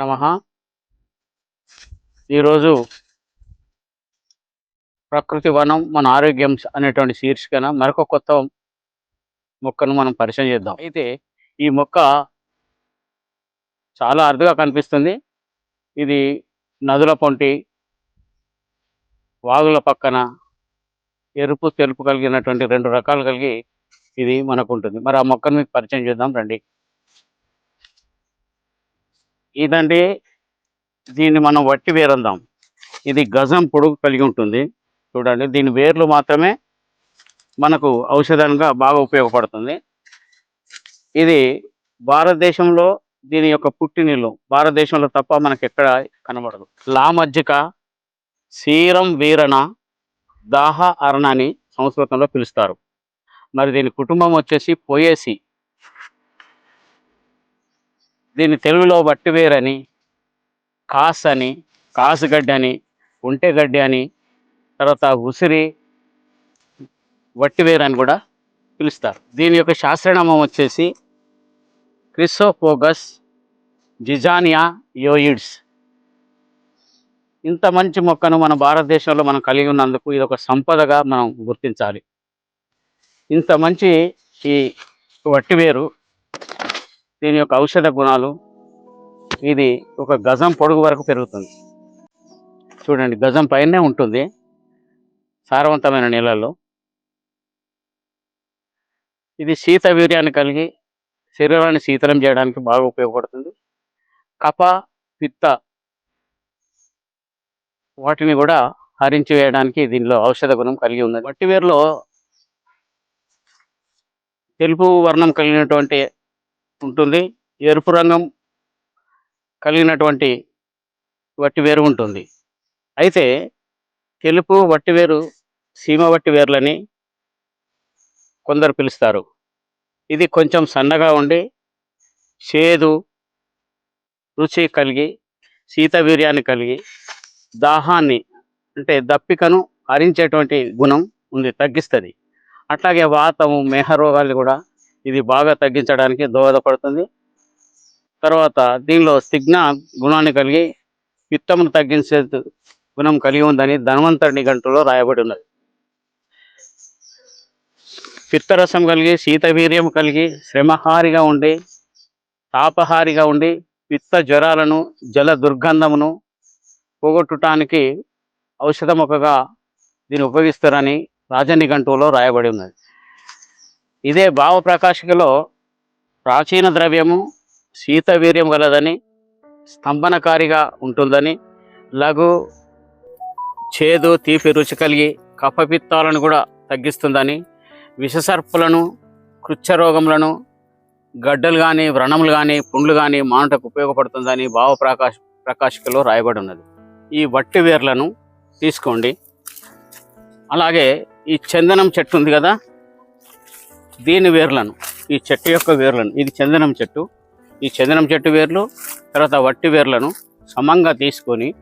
నమ. ఈరోజు ప్రకృతి వనం మన ఆరోగ్యం అనేటువంటి శీర్షికన మరొక కొత్త మొక్కను మనం పరిచయం చేద్దాం. అయితే ఈ మొక్క చాలా అరుదుగా కనిపిస్తుంది. ఇది నదుల పొంటి వాగుల పక్కన ఎరుపు తెలుపు కలిగినటువంటి రెండు రకాలు కలిగి ఇది మనకు ఉంటుంది మరి ఆ మొక్కను మీకు పరిచయం చేద్దాం రండి. ఇదండి దీన్ని మనం వట్టి వేరందాం. ఇది గజం పొడుగు కలిగి ఉంటుంది. చూడండి దీని వేర్లు మాత్రమే మనకు ఔషధంగా బాగా ఉపయోగపడుతుంది. ఇది భారతదేశంలో దీని యొక్క పుట్టినీళ్ళు భారతదేశంలో తప్ప మనకి ఎక్కడ కనబడదు లామజ్జిక సీరం వీరణ దాహ అరణ అని సంస్కృతంలో పిలుస్తారు. మరి దీని కుటుంబం వచ్చేసి పోయేసి దీన్ని తెలుగులో వట్టివేరని కాస్ అని కాసుగడ్డి అని ఉంటెగడ్డి అని తర్వాత ఉసిరి వట్టివేరు అని కూడా పిలుస్తారు. దీని యొక్క శాస్త్రనామం వచ్చేసి క్రిసోఫోగస్ జిజానియా యోయిడ్స్. ఇంత మంచి మొక్కను మన భారతదేశంలో మనం కలిగి ఉన్నందుకు ఇది ఒక సంపదగా మనం గుర్తించాలి. ఇంత మంచి ఈ వట్టివేరు దీని యొక్క ఔషధ గుణాలు ఇది ఒక గజం పొడుగు వరకు పెరుగుతుంది. చూడండి గజం పైనే ఉంటుంది సారవంతమైన నీళ్ళల్లో. ఇది శీత వీర్యాన్ని కలిగి శరీరాన్ని శీతలం చేయడానికి బాగా ఉపయోగపడుతుంది. కప పిత్త వాటిని కూడా హరించి వేయడానికి దీనిలో ఔషధ గుణం కలిగి ఉన్నది. వట్టివేరులో తెలుపు వర్ణం కలిగినటువంటి ఉంటుంది. ఎరుపు రంగం కలిగినటువంటి వట్టివేరు ఉంటుంది. అయితే తెలుపు వట్టివేరు సీమ వట్టివేర్లని కొందరు పిలుస్తారు. ఇది కొంచెం సన్నగా ఉండి చేదు రుచి కలిగి శీతవీర్యాన్ని కలిగి దాహాన్ని అంటే దప్పికను హరించేటువంటి గుణం ఉంది తగ్గిస్తుంది. అట్లాగే వాతము మేహ రోగాలు కూడా ఇది బాగా తగ్గించడానికి దోహదపడుతుంది. తర్వాత దీనిలో సిగ్న గుణాన్ని కలిగి పిత్తమును తగ్గించే గుణం కలిగి ఉందని ధన్వంతరి గంటలో రాయబడి ఉన్నది. పిత్తరసం కలిగి శీతవీర్యం కలిగి శ్రమహారిగా ఉండి తాపహారిగా ఉండి పిత్త జ్వరాలను జల దుర్గంధమును పోగొట్టడానికి ఔషధ మొక్కగా దీన్ని ఉపయోగిస్తారని రాజనిఘంటువులో రాయబడి ఉన్నది. ఇదే భావప్రకాశికలో ప్రాచీన ద్రవ్యము శీతవీర్యం గలదని స్తంభనకారిగా ఉంటుందని లఘు చేదు తీపి రుచి కలిగి కఫపిత్తాలను కూడా తగ్గిస్తుందని విషసర్పులను కృచ్ఛరోగములను గడ్డలు కానీ వ్రణములు కానీ పుండ్లు కానీ మానుటకు ఉపయోగపడుతుందని భావ ప్రకాశ ప్రకాశికలో రాయబడి ఉన్నది ఈ వట్టి వేర్లను తీసుకోండి. అలాగే ఈ చందనం చెట్టు ఉంది కదా దీని వేర్లను? ఈ చెట్టు యొక్క వేర్లను. ఇది చందనం చెట్టు. ఈ చందనం చెట్టు వేర్లు తర్వాత వట్టి వేర్లను సమంగా తీసుకొని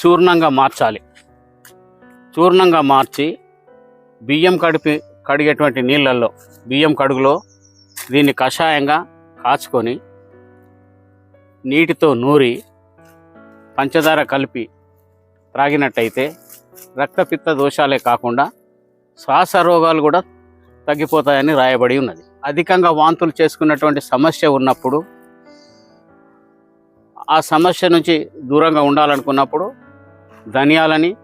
చూర్ణంగా మార్చాలి. చూర్ణంగా మార్చి బియ్యం కడిపి కడిగేటువంటి నీళ్ళల్లో బియ్యం కడుగులో దీన్ని కషాయంగా కాచుకొని నీటితో నూరి పంచదార కలిపి త్రాగినట్టయితే రక్తపిత్త దోషాలే కాకుండా శ్వాస రోగాలు కూడా తగ్గిపోతాయని రాయబడి ఉన్నది. అధికంగా వాంతులు చేసుకున్నటువంటి సమస్య ఉన్నప్పుడు ఆ సమస్య నుంచి దూరంగా ఉండాలనుకున్నప్పుడు ధనియాలని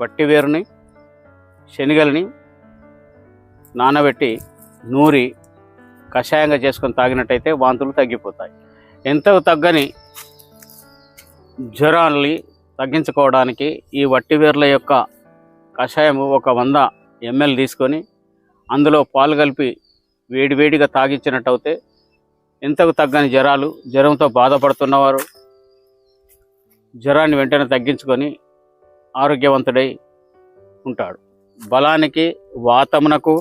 వట్టివేరుని శనగలని నానబెట్టి నూరి కషాయంగా చేసుకొని తాగినట్టయితే వాంతులు తగ్గిపోతాయి. ఎంత తగ్గని జ్వరాన్ని తగ్గించుకోవడానికి ఈ వట్టివేర్ల యొక్క కషాయము ఒక వంద ఎంఎల్ తీసుకొని అందులో పాలు కలిపి వేడివేడిగా తాగించినట్టయితే ఎంతకు తగ్గని జ్వరాలు జ్వరంతో బాధపడుతున్నవారు జ్వరాన్ని వెంటనే తగ్గించుకొని ఆరోగ్యవంతుడై ఉంటాడు. బలానికి వాతమునకు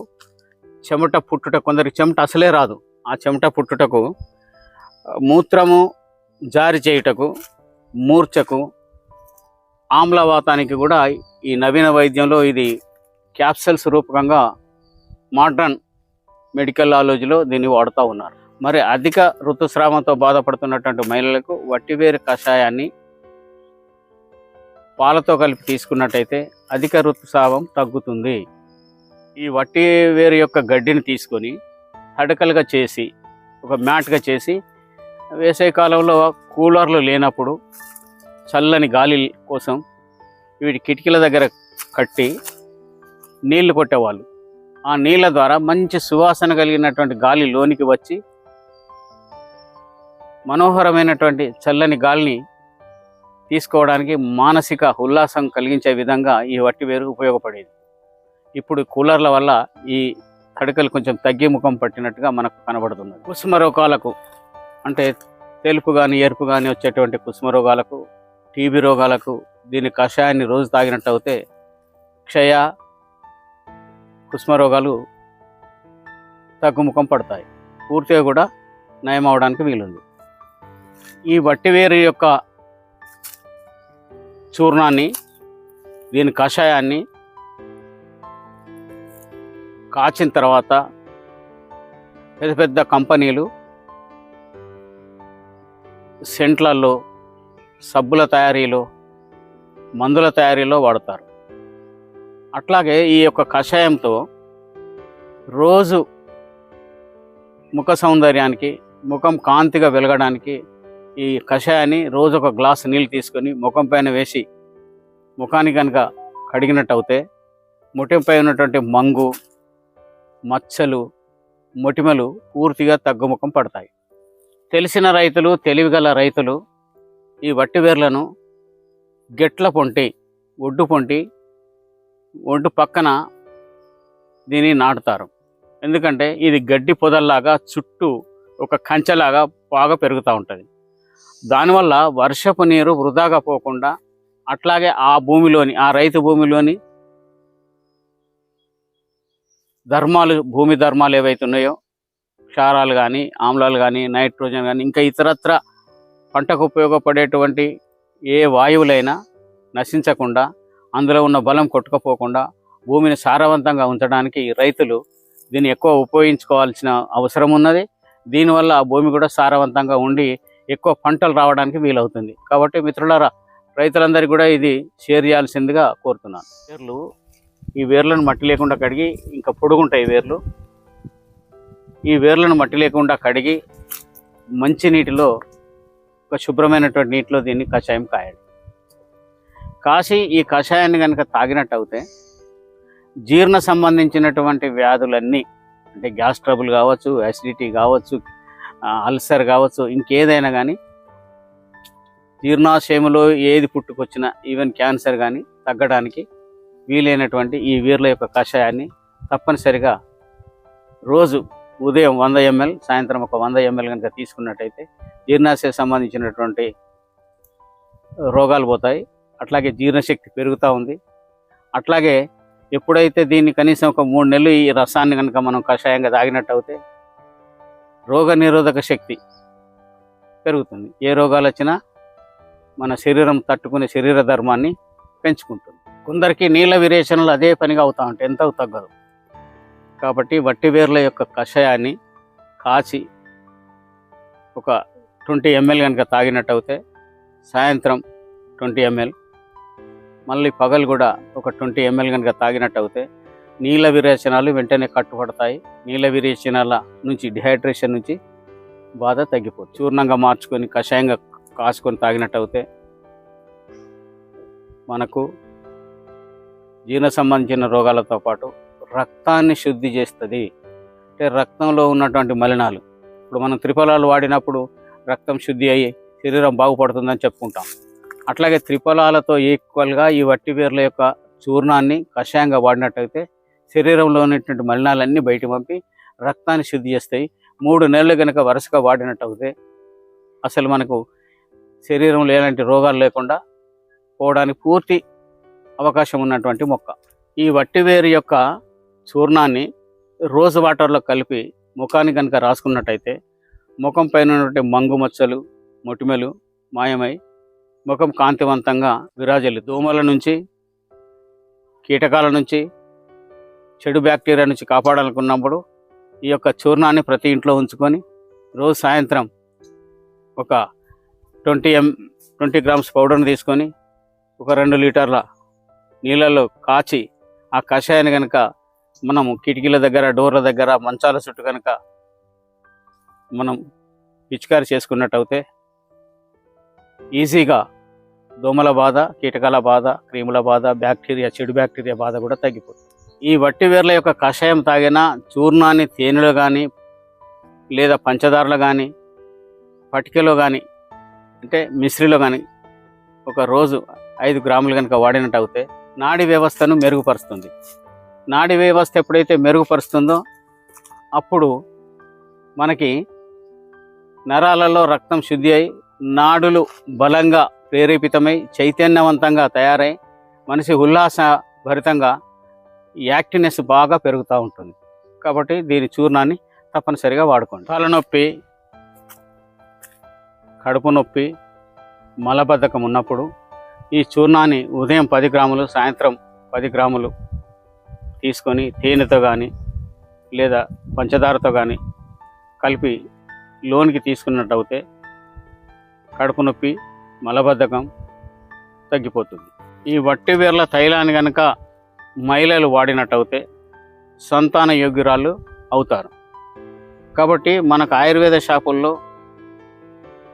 చెమట పుట్టుట కొందరికి చెమట అసలే రాదు. ఆ చెమట పుట్టుటకు మూత్రము జారి చేయుటకు మూర్ఛకు ఆమ్లవాతానికి కూడా ఈ నవీన వైద్యంలో ఇది క్యాప్సల్స్ రూపకంగా మోడ్రన్ మెడికల్ నాలెడ్జ్లో దీన్ని వాడుతూ ఉన్నారు. మరి అధిక ఋతుస్రావంతో బాధపడుతున్నటువంటి మహిళలకు వట్టివేరు కషాయాన్ని పాలతో కలిపి తీసుకున్నట్టయితే అధిక ఋతుస్రావం తగ్గుతుంది. ఈ వట్టి వేరు యొక్క గడ్డిని తీసుకొని తడకలుగా చేసి ఒక మ్యాట్గా చేసి వేసవి కాలంలో కూలర్లు లేనప్పుడు చల్లని గాలి కోసం వీటి కిటికీల దగ్గర కట్టి నీళ్ళు కొట్టేవాళ్ళు. ఆ నీళ్ళ ద్వారా మంచి సువాసన కలిగినటువంటి గాలి లోనికి వచ్చి మనోహరమైనటువంటి చల్లని గాలిని తీసుకోవడానికి మానసిక ఉల్లాసం కలిగించే విధంగా ఈ వట్టి వేరు ఉపయోగపడేది. ఇప్పుడు కూలర్ల వల్ల ఈ కడకలు కొంచెం తగ్గి ముఖం పట్టినట్టుగా మనకు కనబడుతుంది కుసుమ రోగాలకు అంటే తెలుపు కానీ ఎరుపు కానీ వచ్చేటువంటి కుసుమ రోగాలకు టీబీ రోగాలకు దీని కషాయాన్ని రోజు తాగినట్టు అయితే క్షయ కుష్మ రోగాలు తగ్గుముఖం పడతాయి. పూర్తిగా కూడా నయం అవడానికి వీలుంది. ఈ వట్టివేరు యొక్క చూర్ణాన్ని దీని కషాయాన్ని కాచిన తర్వాత పెద్ద పెద్ద కంపెనీలు సెంట్లల్లో సబ్బుల తయారీలో మందుల తయారీలో వాడతారు. అట్లాగే ఈ యొక్క కషాయంతో రోజు ముఖ సౌందర్యానికి ముఖం కాంతిగా వెలగడానికి ఈ కషాయాన్ని రోజు ఒక గ్లాస్ నీళ్ళు తీసుకొని ముఖం పైన వేసి ముఖానికి కనుక కడిగినట్టు అవుతే ముఖంపై ఉన్నటువంటి మంగు మచ్చలు మొటిమలు పూర్తిగా తగ్గుముఖం పడతాయి. తెలిసిన రైతులు తెలివిగల రైతులు ఈ వట్టివేర్లను గెట్ల పొంటి ఒడ్డు పొంటి ఒడ్డు పక్కన దీన్ని నాటుతారు. ఎందుకంటే ఇది గడ్డి పొదల్లాగా చుట్టూ ఒక కంచెలాగా బాగా పెరుగుతూ ఉంటుంది. దానివల్ల వర్షపు నీరు వృధాగా పోకుండా అట్లాగే ఆ భూమిలోని ఆ రైతు భూమిలోని ధర్మాలు భూమి ధర్మాలు ఏవైతే ఉన్నాయో క్షారాలు కానీ ఆమ్లాలు కానీ నైట్రోజన్ కానీ ఇంకా ఇతరత్ర పంటకు ఉపయోగపడేటువంటి ఏ వాయువులైనా నశించకుండా అందులో ఉన్న బలం కొట్టుకుపోకుండా భూమిని సారవంతంగా ఉంచడానికి రైతులు దీన్ని ఎక్కువ ఉపయోగించుకోవాల్సిన అవసరం ఉన్నది. దీనివల్ల ఆ భూమి కూడా సారవంతంగా ఉండి ఎక్కువ పంటలు రావడానికి వీలవుతుంది. కాబట్టి మిత్రులారా రైతులందరికీ కూడా ఇది షేర్ చేయాల్సిందిగా కోరుతున్నాను. వేర్లు ఈ వేర్లను మట్టి లేకుండా కడిగి ఇంకా పొడుగుంటాయి వేర్లు. ఈ వేర్లను మట్టి లేకుండా కడిగి మంచి నీటిలో ఒక శుభ్రమైనటువంటి నీటిలో దీన్ని కషాయం కాయాలి. కాసి ఈ కషాయాన్ని కనుక తాగినట్టు అవుతే జీర్ణ సంబంధించినటువంటి వ్యాధులన్నీ అంటే గ్యాస్ ట్రబుల్ కావచ్చు యాసిడిటీ కావచ్చు అల్సర్ కావచ్చు ఇంకేదైనా కానీ జీర్ణాశయములో ఏది పుట్టుకొచ్చినా ఈవెన్ క్యాన్సర్ కానీ తగ్గడానికి వీలైనటువంటి ఈ వీర్ల యొక్క కషాయాన్ని తప్పనిసరిగా రోజు ఉదయం వంద ఎంఎల్ సాయంత్రం ఒక వంద ఎంఎల్ కనుక తీసుకున్నట్టయితే జీర్ణాశయ సంబంధించినటువంటి రోగాలు పోతాయి. అట్లాగే జీర్ణశక్తి పెరుగుతూ ఉంది. అట్లాగే ఎప్పుడైతే దీన్ని కనీసం ఒక మూడు నెలలు ఈ రసాన్ని కనుక మనం కషాయంగా తాగినట్టు అయితే రోగ నిరోధక శక్తి పెరుగుతుంది. ఏ రోగాలు వచ్చినా మన శరీరం తట్టుకునే శరీర ధర్మాన్ని పెంచుకుంటుంది. కొందరికి నీళ్ళ విరేచనలు అదే పనిగా అవుతా ఉంటాయి ఎంత తగ్గదు. కాబట్టి వట్టి వేర్ల యొక్క కషాయాన్ని కాచి ఒక ట్వంటీ ఎంఎల్ కనుక తాగినట్టు అయితే సాయంత్రం ట్వంటీ ఎంఎల్ మళ్ళీ పగలు కూడా ఒక ట్వంటీ ఎంఎల్ కనుక తాగినట్టు అయితే నీళ్ళ విరేచనాలు వెంటనే కట్టుపడతాయి నీళ్ళ విరేచనాల నుంచి డిహైడ్రేషన్ నుంచి బాధ తగ్గిపోతుంది. చూర్ణంగా మార్చుకొని కషాయంగా కాసుకొని తాగినట్టు అయితే మనకు జీర్ణ సంబంధించిన రోగాలతో పాటు రక్తాన్ని శుద్ధి చేస్తుంది. అంటే రక్తంలో ఉన్నటువంటి మలినాలు. ఇప్పుడు మనం త్రిఫలాలు వాడినప్పుడు రక్తం శుద్ధి అయ్యి శరీరం బాగుపడుతుందని చెప్పుకుంటాం. అట్లాగే త్రిఫలాలతో ఈక్వల్గా ఈ వట్టి పేర్ల యొక్క చూర్ణాన్ని కషాయంగా వాడినట్టయితే శరీరంలో ఉన్నటువంటి మలినాలన్నీ బయట పంపి రక్తాన్ని శుద్ధి చేస్తాయి. మూడు నెలలు కనుక వరుసగా వాడినట్టయితే అసలు మనకు శరీరంలో ఎలాంటి రోగాలు లేకుండా పోవడానికి పూర్తి అవకాశం ఉన్నటువంటి మొక్క. ఈ వట్టివేరు యొక్క చూర్ణాన్ని రోజు వాటర్లో కలిపి ముఖాన్ని కనుక రాసుకున్నట్టయితే ముఖం పైన ఉన్నటువంటి మంగు మచ్చలు మొటిమలు మాయమై ముఖం కాంతివంతంగా విరాజలు దోమల నుంచి కీటకాల నుంచి చెడు బ్యాక్టీరియా నుంచి కాపాడాలనుకున్నప్పుడు ఈ యొక్క చూర్ణాన్ని ప్రతి ఇంట్లో ఉంచుకొని రోజు సాయంత్రం ఒక ట్వంటీ ఎం ట్వంటీ గ్రామ్స్ పౌడర్ని తీసుకొని ఒక రెండు లీటర్ల నీళ్ళలో కాచి ఆ కషాయాన్ని కనుక మనము కిటికీల దగ్గర డోర్ల దగ్గర మంచాల చుట్టూ కనుక మనం పిచికారి చేసుకున్నట్టయితే ఈజీగా దోమల బాధ కీటకాల బాధ క్రీముల బాధ బ్యాక్టీరియా చెడు బ్యాక్టీరియా బాధ కూడా తగ్గిపోతుంది. ఈ వట్టి వేర్ల యొక్క కషాయం తాగిన చూర్ణాన్ని తేనెలో కానీ లేదా పంచదారలో కానీ పటికలో కానీ అంటే మిశ్రిలో కానీ ఒక రోజు ఐదు గ్రాములు కనుక వాడినట్టు అవుతే నాడి వ్యవస్థను మెరుగుపరుస్తుంది. నాడి వ్యవస్థ ఎప్పుడైతే మెరుగుపరుస్తుందో అప్పుడు మనకి నరాలలో రక్తం శుద్ధి అయి నాడులు బలంగా ప్రేరేపితమై చైతన్యవంతంగా తయారై మనిషి ఉల్లాస భరితంగా యాక్టివ్నెస్ బాగా పెరుగుతూ ఉంటుంది. కాబట్టి దీని చూర్ణాన్ని తప్పనిసరిగా వాడుకోండి. తలనొప్పి కడుపు నొప్పి మలబద్ధకం ఉన్నప్పుడు ఈ చూర్ణాన్ని ఉదయం పది గ్రాములు సాయంత్రం పది గ్రాములు తీసుకొని తేనెతో కానీ లేదా పంచదారతో కానీ కలిపి లోనికి తీసుకున్నట్టయితే కడుపు నొప్పి మలబద్ధకం తగ్గిపోతుంది. ఈ వట్టి వేర్ల తైలాన్ని కనుక మహిళలు వాడినట్టయితే సంతాన యోగ్యురాలు అవుతారు. కాబట్టి మనకు ఆయుర్వేద షాపుల్లో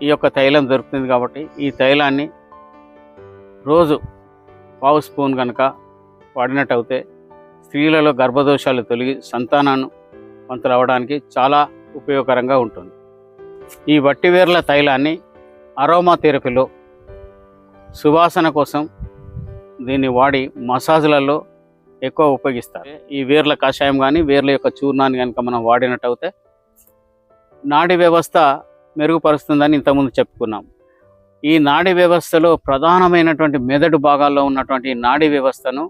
ఈ యొక్క తైలం దొరుకుతుంది కాబట్టి ఈ తైలాన్ని రోజు పావు స్పూన్ కనుక వాడినట్టయితే స్త్రీలలో గర్భదోషాలు తొలగి సంతానాన్ని వంతులు అవ్వడానికి చాలా ఉపయోగకరంగా ఉంటుంది. ఈ వట్టివేర్ల తైలాన్ని అరోమా థెరపీలో సువాసన కోసం దీన్ని వాడి మసాజ్లలో ఎక్కువ ఉపయోగిస్తారు. ఈ వేర్ల కషాయం కానీ వేర్ల యొక్క చూర్ణాన్ని కనుక మనం వాడినట్టయితే నాడి వ్యవస్థ మెరుగుపరుస్తుందని ఇంతకుముందు చెప్పుకున్నాం. ఈ నాడీ వ్యవస్థలో ప్రధానమైనటువంటి మెదడు భాగాల్లో ఉన్నటువంటి నాడీ వ్యవస్థను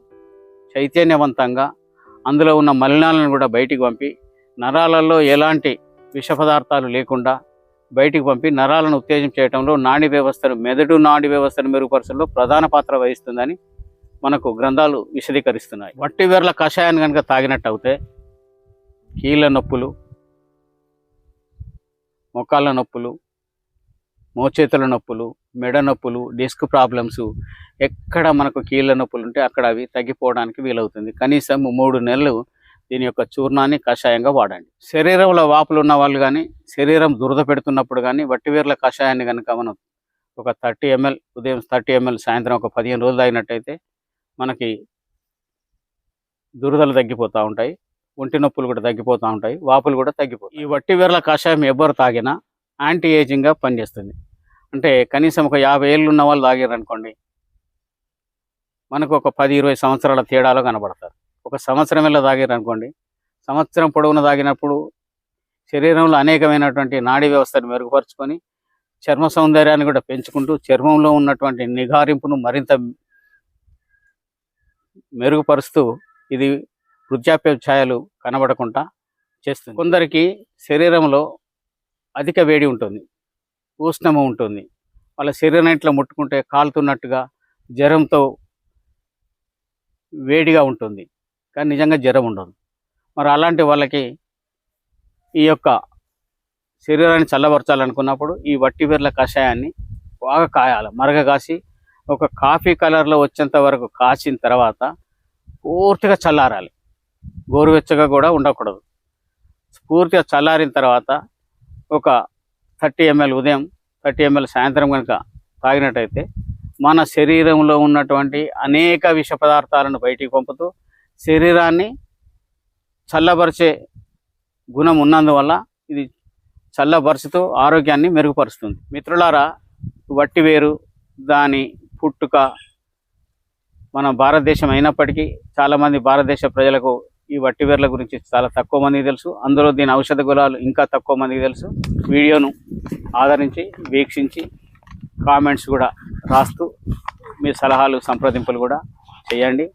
చైతన్యవంతంగా అందులో ఉన్న మలినాలను కూడా బయటికి పంపి నరాలలో ఎలాంటి విష పదార్థాలు లేకుండా బయటికి పంపి నరాలను ఉత్తేజం చేయడంలో నాడీ వ్యవస్థను మెదడు నాడీ వ్యవస్థను మెరుగుపరచడంలో ప్రధాన పాత్ర వహిస్తుందని మనకు గ్రంథాలు విశదీకరిస్తున్నాయి. వట్టి వేర్ల కషాయాన్ని కనుక తాగినట్టు అవుతే కీళ్ళ నొప్పులు మొక్కాళ్ళ నొప్పులు మోచేతుల నొప్పులు మెడ నొప్పులు డిస్క్ ప్రాబ్లమ్స్ ఎక్కడ మనకు కీళ్ళ నొప్పులు ఉంటే అక్కడ అవి తగ్గిపోవడానికి వీలవుతుంది. కనీసం మూడు నెలలు దీని యొక్క చూర్ణాన్ని కషాయంగా వాడండి. శరీరంలో వాపులు ఉన్న వాళ్ళు కానీ శరీరం దురద పెడుతున్నప్పుడు కానీ వట్టివేర్ల కషాయాన్ని కనుక మనం ఒక థర్టీ ఎంఎల్ ఉదయం థర్టీ ఎంఎల్ సాయంత్రం ఒక పదిహేను రోజులు తాగినట్టయితే మనకి దురదలు తగ్గిపోతూ ఉంటాయి ఒంటి నొప్పులు కూడా తగ్గిపోతూ ఉంటాయి వాపులు కూడా తగ్గిపోతాయి. ఈ వట్టివేర్ల కషాయం ఎవ్వరు తాగినా యాంటీ ఏజింగ్గా పనిచేస్తుంది. అంటే కనీసం ఒక యాభై ఏళ్ళు ఉన్న వాళ్ళు తాగారు అనుకోండి మనకు ఒక పది ఇరవై సంవత్సరాల తేడాలో కనబడతారు. ఒక సంవత్సరం వెళ్ళ తాగారనుకోండి సంవత్సరం పొడవున తాగినప్పుడు శరీరంలో అనేకమైనటువంటి నాడీ వ్యవస్థను మెరుగుపరుచుకొని చర్మ సౌందర్యాన్ని కూడా పెంచుకుంటూ చర్మంలో ఉన్నటువంటి నిగారింపును మరింత మెరుగుపరుస్తూ ఇది వృద్ధాప్య ఛాయలు కనబడకుండా చేస్తుంది. కొందరికి శరీరంలో అధిక వేడి ఉంటుంది ఉష్ణము ఉంటుంది. వాళ్ళ శరీరం ఇట్లా ముట్టుకుంటే కాలుతున్నట్టుగా జ్వరంతో వేడిగా ఉంటుంది. కానీ నిజంగా జ్వరం ఉండదు. మరి అలాంటి వాళ్ళకి ఈ యొక్క శరీరాన్ని చల్లబరచాలనుకున్నప్పుడు ఈ వట్టివేర్ల కషాయాన్ని బాగా కాయాలి. మరగ కాసి ఒక కాఫీ కలర్లో వచ్చేంత వరకు కాచిన తర్వాత పూర్తిగా చల్లారాలి. గోరువెచ్చగా కూడా ఉండకూడదు. పూర్తిగా చల్లారిన తర్వాత ఒక థర్టీ ఎంఎల్ ఉదయం థర్టీ ఎంఎల్ సాయంత్రం కనుక తాగినట్టయితే మన శరీరంలో ఉన్నటువంటి అనేక విష పదార్థాలను బయటికి పంపుతూ శరీరాన్ని చల్లబరిచే గుణం ఉన్నందువల్ల ఇది చల్లబరుచుతూ ఆరోగ్యాన్ని మెరుగుపరుస్తుంది. మిత్రులారా వట్టివేరు దాని పుట్టుక మన భారతదేశం అయినప్పటికీ చాలామంది భారతదేశ ప్రజలకు ఈ వట్టివేర్ల గురించి చాలా తక్కువ మందికి తెలుసు. అందులో దీని ఔషధ గుణాలు ఇంకా తక్కువ మందికి తెలుసు. వీడియోను ఆదరించి వీక్షించి కామెంట్స్ కూడా రాస్తూ మీ సలహాలు సంప్రదింపులు కూడా చేయండి.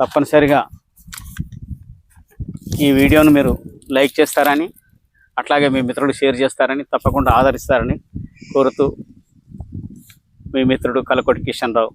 తప్పనిసరిగా ఈ వీడియోను మీరు లైక్ చేస్తారని అట్లాగే మీ మిత్రుడు షేర్ చేస్తారని తప్పకుండా ఆదరిస్తారని కోరుతూ మీ మిత్రుడు కలకొడి కిషన్ రావు